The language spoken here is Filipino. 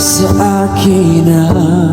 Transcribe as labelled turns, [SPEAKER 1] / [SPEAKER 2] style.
[SPEAKER 1] sa akin ang